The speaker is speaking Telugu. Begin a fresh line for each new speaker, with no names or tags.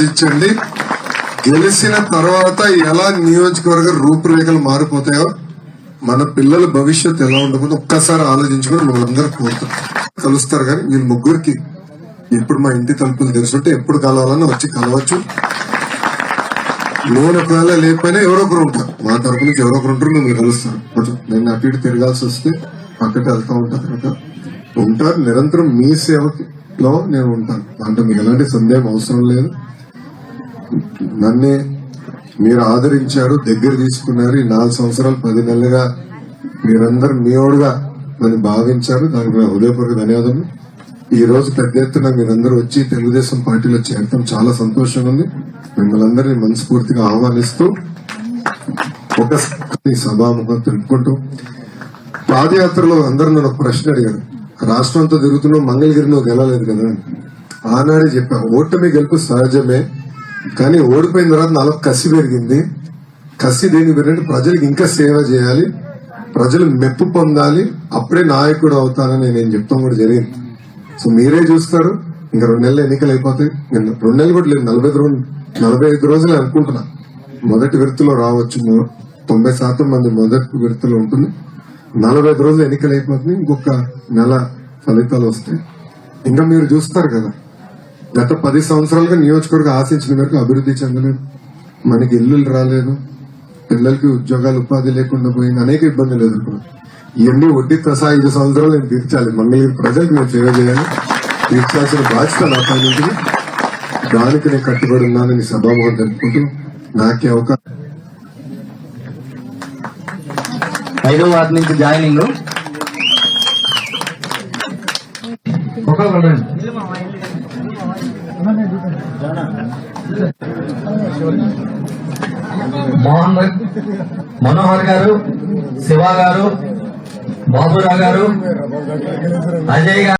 ఆలోచించండి గెలిచిన తర్వాత ఎలా నియోజకవర్గ రూపురేఖలు మారిపోతాయో మన పిల్లల భవిష్యత్తు ఎలా ఉండబోతుందో ఒక్కసారి ఆలోచించుకొని మనందరూ కోరుతాం కలుస్తారు కానీ వీళ్ళు ముగ్గురికి ఇప్పుడు మా ఇంటి తలుపులు తెలుసుంటే ఎప్పుడు కలవాలన్నా వచ్చి కలవచ్చు. నేను ఒకవేళ లేకపోయినా ఎవరో ఒకరు ఉంటారు. మా తరపు నుంచి ఎవరో ఒకరు ఉంటారు మేము కలుస్తారు. కొంచెం నేను అటు ఇటు తిరగాల్సి వస్తే పక్కకి వెళ్తా ఉంటాను కనుక ఉంటారు. నిరంతరం మీ సేవలో నేను ఉంటాను. దాంట్లో మీకు ఎలాంటి సందేహం అవసరం లేదు. నన్నే మీరు ఆదరించారు దగ్గర తీసుకున్నారు. ఈ నాలుగు సంవత్సరాలు పది నెలలుగా మీరందరూ మీోడుగా నన్ను భావించారు. దానికి నా హృదయపూర్వక ధన్యవాదాలు ఈ రోజు పెద్ద ఎత్తున మీరందరూ వచ్చి తెలుగుదేశం పార్టీలో చేరటం చాలా సంతోషంగా ఉంది. మిమ్మల్ని అందరినీ మనస్ఫూర్తిగా ఆహ్వానిస్తూ ఒక సభాముఖం తెలుపుకుంటూ పాదయాత్రలో అందరూ నన్ను ఒక ప్రశ్న అడిగారు. రాష్ట్రం అంతా తిరుగుతున్నావు మంగళగిరి నువ్వు గెలలేదు కదా అని. ఆనాడే చెప్పా ఓటమి గెలుపు సహజమే. కానీ ఓడిపోయిన తర్వాత నాలో కసి పెరిగింది. కసి దేని పెరిగింది ప్రజలకు ఇంకా సేవ చేయాలి ప్రజలు మెప్పు పొందాలి అప్పుడే నాయకుడు అవుతానని నేను చెప్తాం కూడా జరిగింది. సో మీరే చూస్తారు ఇంకా రెండు నెలలు ఎన్నికలు అయిపోతాయి. నేను రెండు నెలలు కూడా లేదు నలభై రోజులు నలభై ఐదు రోజులు అనుకుంటున్నా. మొదటి విడతలో రావచ్చు తొంభై శాతం మంది మొదటి విడతలో ఉంటుంది. నలభై ఐదు రోజులు ఎన్నికలు అయిపోతుంది ఇంకొక నెల ఫలితాలు వస్తాయి. ఇంకా మీరు చూస్తారు కదా గత పది సంవత్సరాలుగా నియోజకవర్గ ఆశించిన మేరకు అభివృద్ధి చెందలేదు. మనకి ఇల్లులు రాలేదు. పిల్లలకి ఉద్యోగాలు ఉపాధి లేకుండా పోయింది అనేక ఇబ్బందులు ఎదుర్కొన్నాం. ఇవన్నీ వడ్డీ తసా ఐదు సంవత్సరాలు నేను తీర్చాలి. మళ్ళీ ప్రజలకు నేను సేవ చేయాలి. తీర్చాల్సిన బాధ్యత నా పైన దానికి నేను కట్టుబడి ఉన్నానని సభాముఖం తెలుపుకుంటూ నాకే అవకాశం.
ఐదో వార్డు నుంచి జాయినింగ్. మోహన్ మనోహర్ గారు శివ గారు బాబురావు గారు అజయ్ గారు.